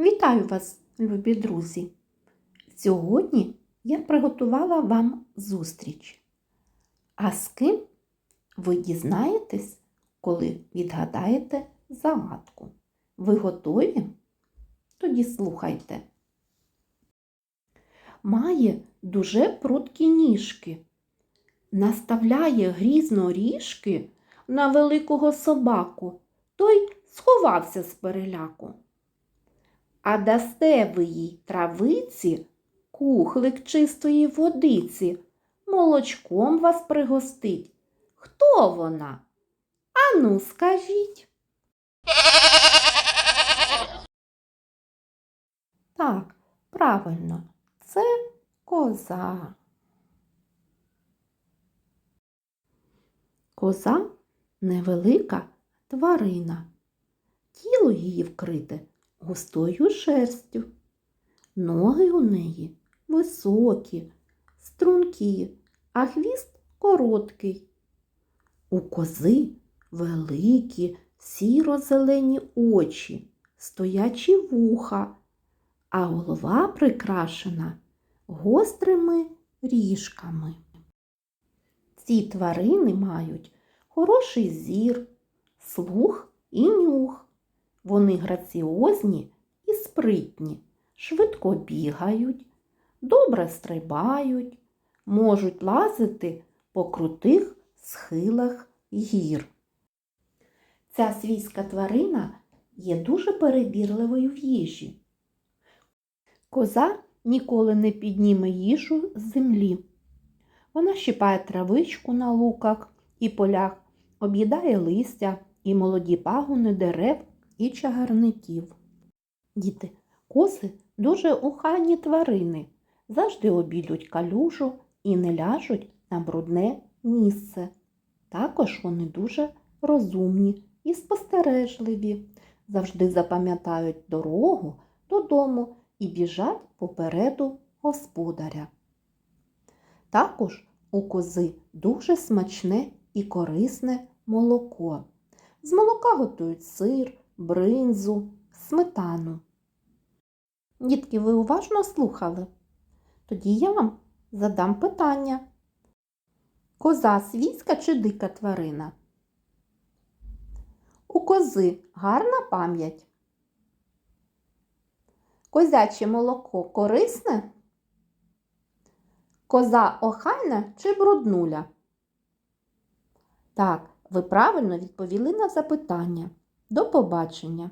Вітаю вас, любі друзі! Сьогодні я приготувала вам зустріч. А з ким ви дізнаєтесь, коли відгадаєте загадку? Ви готові? Тоді слухайте. Має дуже прудкі ніжки, наставляє грізно ріжки на великого собаку, той сховався з переляку. А дасте ви їй травиці, кухлик чистої водиці, молочком вас пригостить. Хто вона? Ану, скажіть. Так, правильно, це коза. Коза невелика тварина. Тіло її вкрите густою шерстю. Ноги у неї високі, стрункі, а хвіст короткий. У кози великі сіро-зелені очі, стоячі вуха, а голова прикрашена гострими ріжками. Ці тварини мають хороший зір, слух і нюх. Вони граціозні і спритні, швидко бігають, добре стрибають, можуть лазити по крутих схилах гір. Ця свійська тварина є дуже перебірливою в їжі. Коза ніколи не підніме їжу з землі. Вона щипає травичку на луках і полях, об'їдає листя і молоді пагони дерев і чагарників. Діти, коси дуже ухайні тварини, завжди обійдуть калюжу і не ляжуть на брудне місце. Також вони дуже розумні і спостережливі, завжди запам'ятають дорогу додому і біжать попереду господаря. Також у кози дуже смачне і корисне молоко. З молока готують сир, бринзу, сметану. Дітки, ви уважно слухали? Тоді я вам задам питання. Коза свійська чи дика тварина? У кози гарна пам'ять. Козяче молоко корисне? Коза охайна чи бруднуля? Так, ви правильно відповіли на запитання. До побачення!